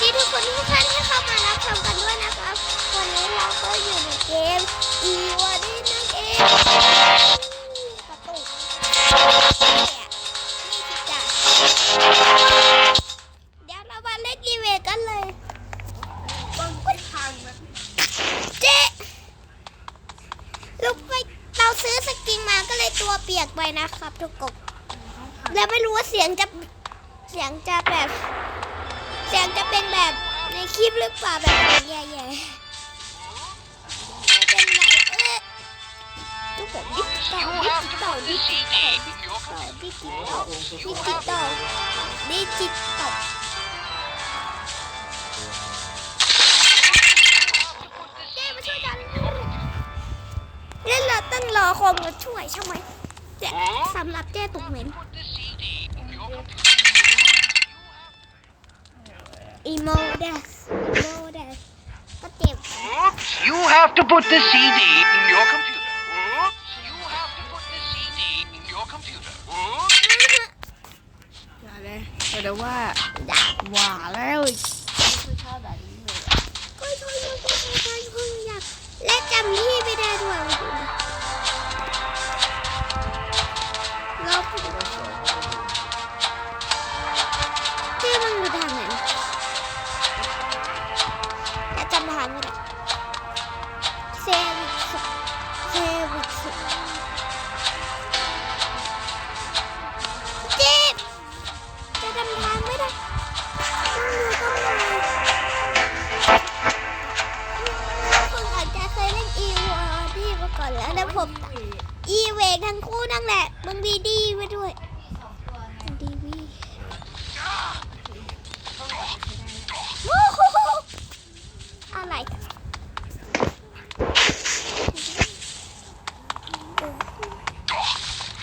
ดีทุกคนทุกท่านที่เข้ามารับชมกันด้วยนะครับ วันนี้เราก็อยู่ในเกมอีวอดี้นั่นเองกระตุกเนี่ยนี่คือจ่าเดี๋ยวเรามาเล่นอีเวกันเลยเจ๊ลูกไปเราซื้อสกิงมาก็เลยตัวเปียกไปนะครับทุกกบแล้วไม่รู้ว่าเสียงจะเสียงจะแบบ เสียงจะเป็นแบบในคลิปหรือเปล่าแบบแย่ๆเป็นไรเอ๊ะทุกคนดิจิตอลดิจิตอลดิจิตอลดิจิตอลดิจิตอลดิจิตอลเจ๊มาช่วยกันเล่นเราต้องรอคนมาช่วยใช่ไหมเจ๊สำหรับเจ๊ตุกเหม็น อีโมเดสโมเดสก็เจ็บ Oops, you have to put the CD in your computer. Oops, you have to put the CD in your computer. Oops. อย่าเลยเดี๋ยวว่าด่าหว่าแล้วอีกไม่ชอบแบบนี้เลยก็ช่วยช่วยช่วยช่วยช่วยอยากและจำที่ไม่ได้ด้วย อนแล้วนะผมอีเวกทั้งคู่นั่นแหละมันมีดีมาด้วยดีวีโอ้โหอะไร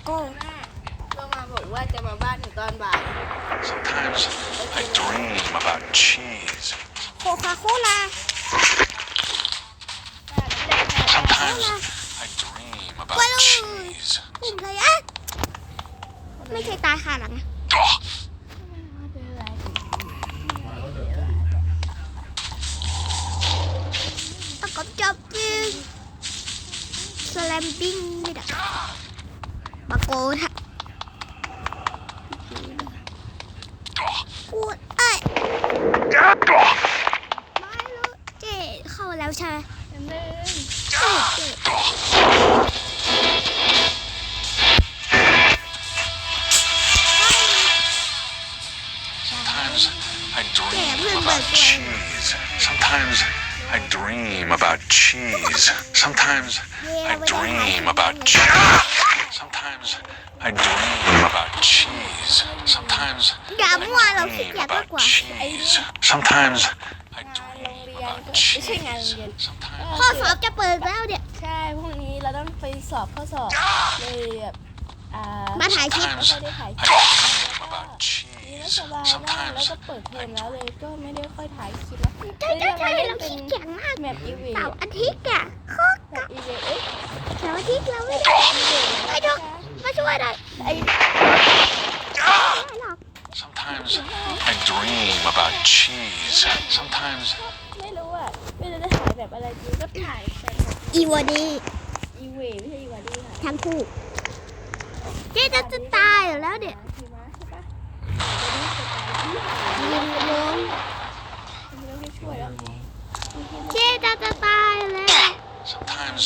ก้ก็มาบอกว่าจะมาบ้านถึงตอนบ่าย Sometimes I dream about cheese. โคคาโคลา Sometimes I dream about Well, cheese. กลุ่มเลยอะไม่เคยตายค่ะหลังนะ Ugh. ตะกบจับปิ้งสแลมปิ้งไม่ได้ปะโกทะพูดเอ้ย Ugh. ไม่รู้เจ๊เข้าแล้วใช่ไหมอันนึงเจ๊ cheese. Sometimes I dream about cheese. Sometimes I dream about cheese. Sometimes อย่า I มั่วเราขี้ dream เกียจมาก about กว่า cheese. Sometimes I โรง dream เรียน about ก็ไม่ใช่งานโรง cheese. เรียน Sometimes ข้อสอบจะเปิดแล้วเนี่ย ใช่พรุ่งนี้เราต้องไปสอบข้อสอบเลยแบบอ่ามาถ่ายคลิปไม่ Sometimes ค่อยได้ถ่าย I คลิป dream about นี่ ไม่ cheese. สบายมากแล้ว Sometimes ก็เปิดเทอมแล้วเลยก็ไม่ได้ค่อยถ่ายคลิปแล้วใช่ใช่ใช่เราขี้เกียจมากแมปอีเวเสาร์อาทิตย์อะข้อแมปอีเวเอ๊ะเสาร์อาทิตย์เราไม่ได้ไม่ต้องมาช่วยหน่อยไอ้ไม่หรอก Sometimes I dream about cheese. Sometimes ไม่รู้อะไม่รู้จะถ่ายแบบอะไรดีก็ถ่ายแบบอีวอดีอีเวไม่ใช่อีวาดี้ค่ะทั้งคู่เจ๊จะจะตายอยู่แล้วเนี่ยทีมาใช่ปะ ยิงลงไม่ต้องไปช่วยแล้วเจ๊จะจะตายอยู่แล้ว Sometimes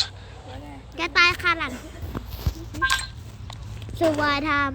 จะตายคาหลังสวายทาม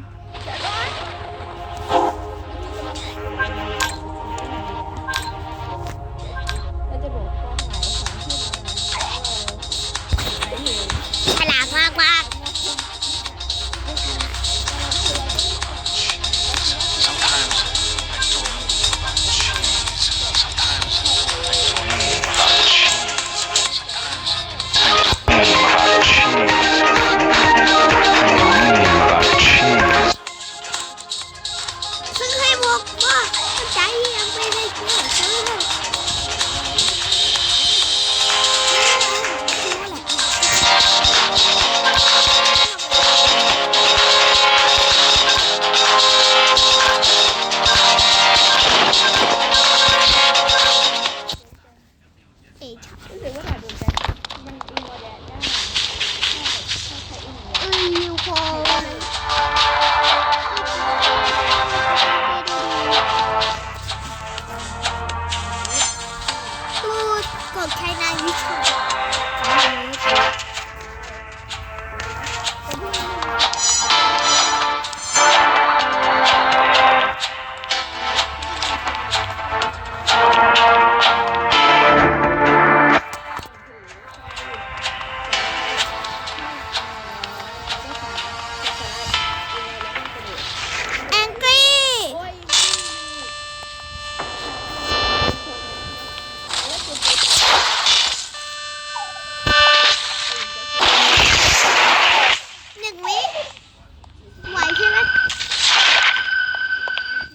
ไหวใช่ไหม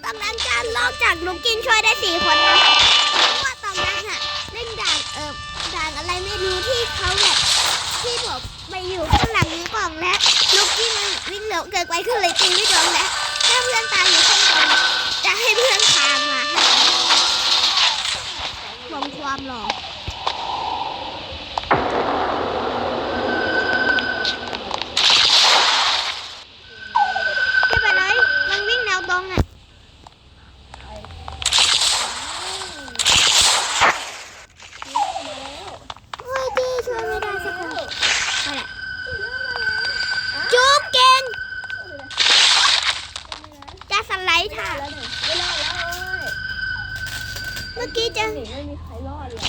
ตอนนั้นการลอกจากลูกกินช่วยได้สี่คนนะเพราะว่าตอนนั้นอะเล่นด่านเออด่านอะไรไม่รู้ที่เขาแบบที่ผมไปอยู่ข้างหลังนิ้กล่องและลูกกินวิ่งเร็วเกินไปก็เลยตีไม่โดนและถ้าเพื่อนตายอยู่ข้างบนจะให้เพื่อนคานมาให้รวมความหล่อไม่เป็นไรมันวิ่งแนวตรงอะ โอ้ยดีช่วยไม่ได้สักคนไปละจุ๊บเก่งจะสไลด์ค่ะ แล้วหนึ่งไม่รอดแล้วเอ้ย เมื่อกี้จะ หนีไม่มีใครรอดเลย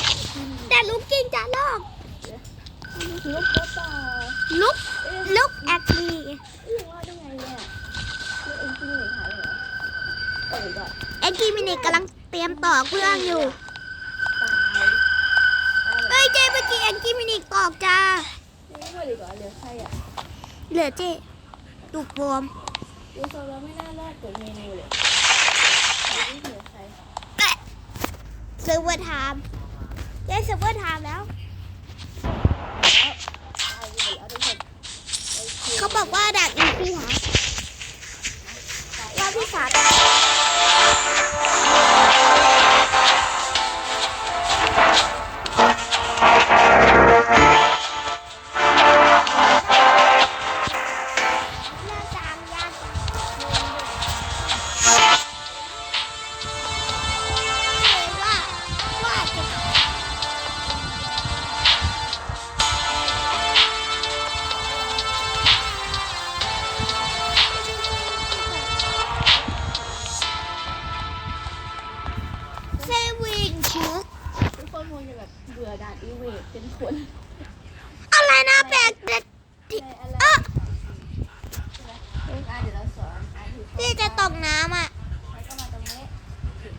แต่ ลูกกิ้งจะลอกลุกก็ต่อลุกลุกแอคทีเอ้ยรอดได้ไงเนี่ยนี่เองที่หนีหายเหรอเออก่อนแอนกี้มินิกำลังเตรียมต่อเครื่องอยู่ตายตายแบบเฮ้ยเจ๊เมื่อกี้แอนกี้มินิตอกจ้านี่ก็ดีกว่าเหลือใครอะเหลือเจ๊ตุกบวมดูโซเราไม่น่ารอดเกิดเมนูเลยไม่เหลือใครเซิร์ฟเวอร์ไทม์ ได้เซิร์ฟเวอร์ไทม์แล้วตามแล้วเขาบอกว่าดักอีกที่หาว่าพี่สาม อนอะถือที่จะตกน้ำอะแล้วก็มาตรงนี้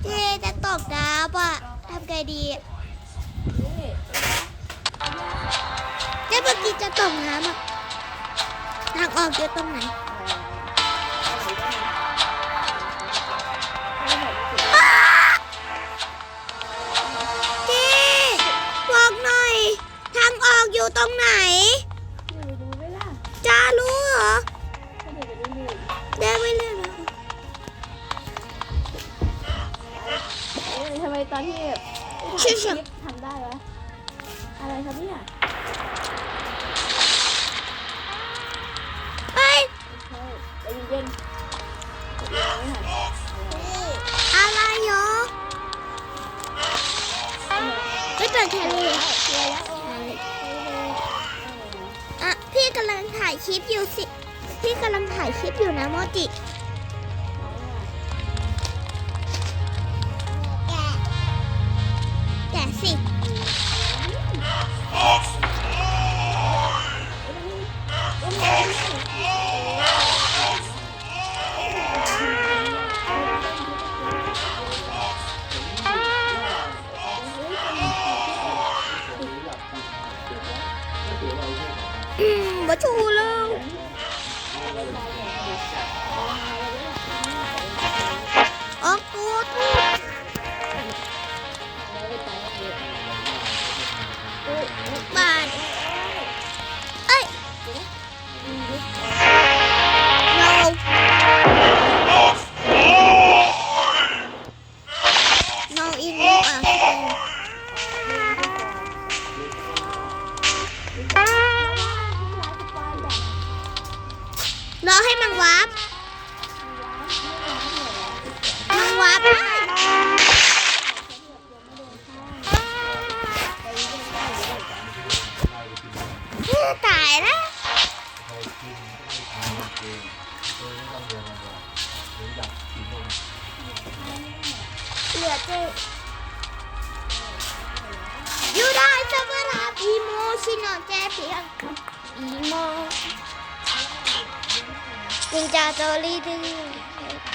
ที่จะตกน้ำอะทำไงดีเจ๊เมื่อกี้จะตกน้ำอะทางออกอยู่ตรงไหนอ้าเจ๊บอกหน่อย ทางออกอยู่ตรงไหน ๆชื่อคชื่อลิปทำได้วะอะไรครับเนี่ยเฮ้ยเฮ้ยใจเย็นๆเดี๋ยวไม่หันอะไรเหรอไม่เปิดแคลรี่เคลียร์แล้วโอ้ยเฮ้ยอะพี่กำลังถ่ายคลิปอยู่สิ พี่กำลังถ่ายคลิปอยู่นะโมจิ ม วาร์ปมันวาร์ปตายแล้วเหลือเจยูได้สำหรับอีโมชินอแจเพียงอีโม นิงจาโตรี่ด้วย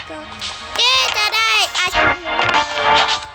ก็เจ๊จะได้อาชีพ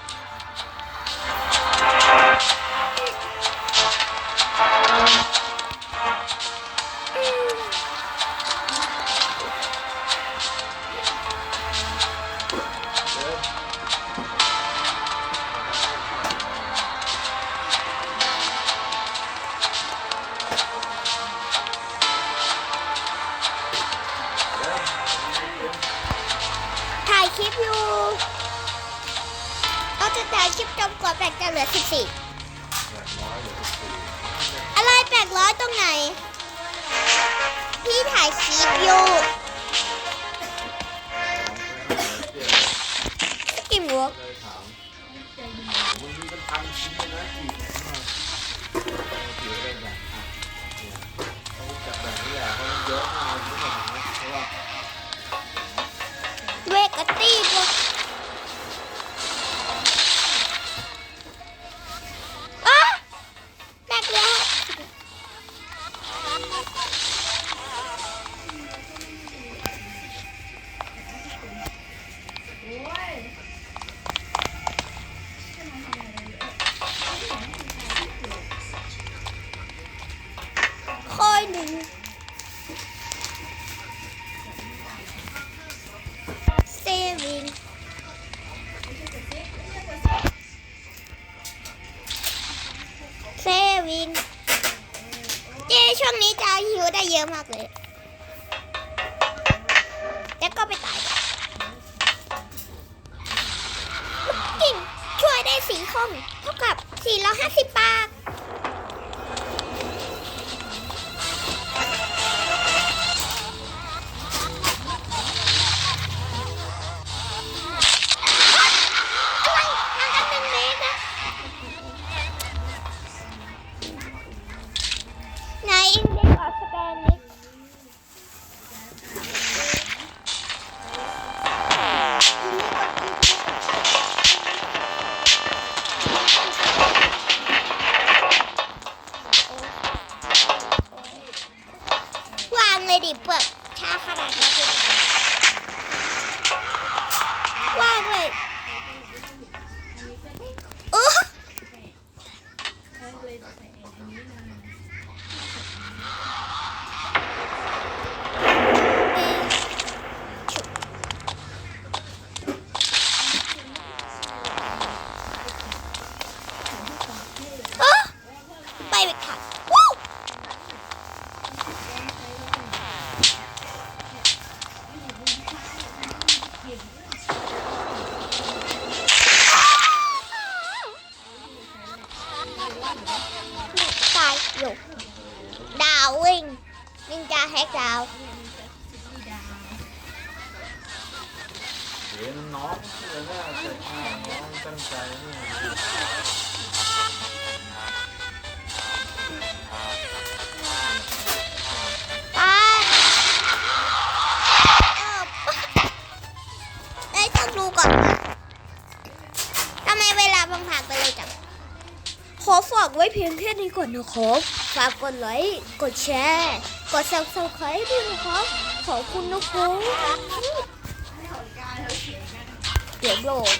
ถ่ายคลิปอยู่กินหัวเวกตี้บ จะหิวได้เยอะมากเลย แล้วก็ไปตายกิ่งช่วยได้สีคข้งเท่ากับ 450 บาท เพียงแค่นี้ก่อนนะครับ ฝากกดไลค์ กดแชร์ กดซับสไครต์ด้วยนะครับ ขอบคุณนะครับเดี๋ยวโหลด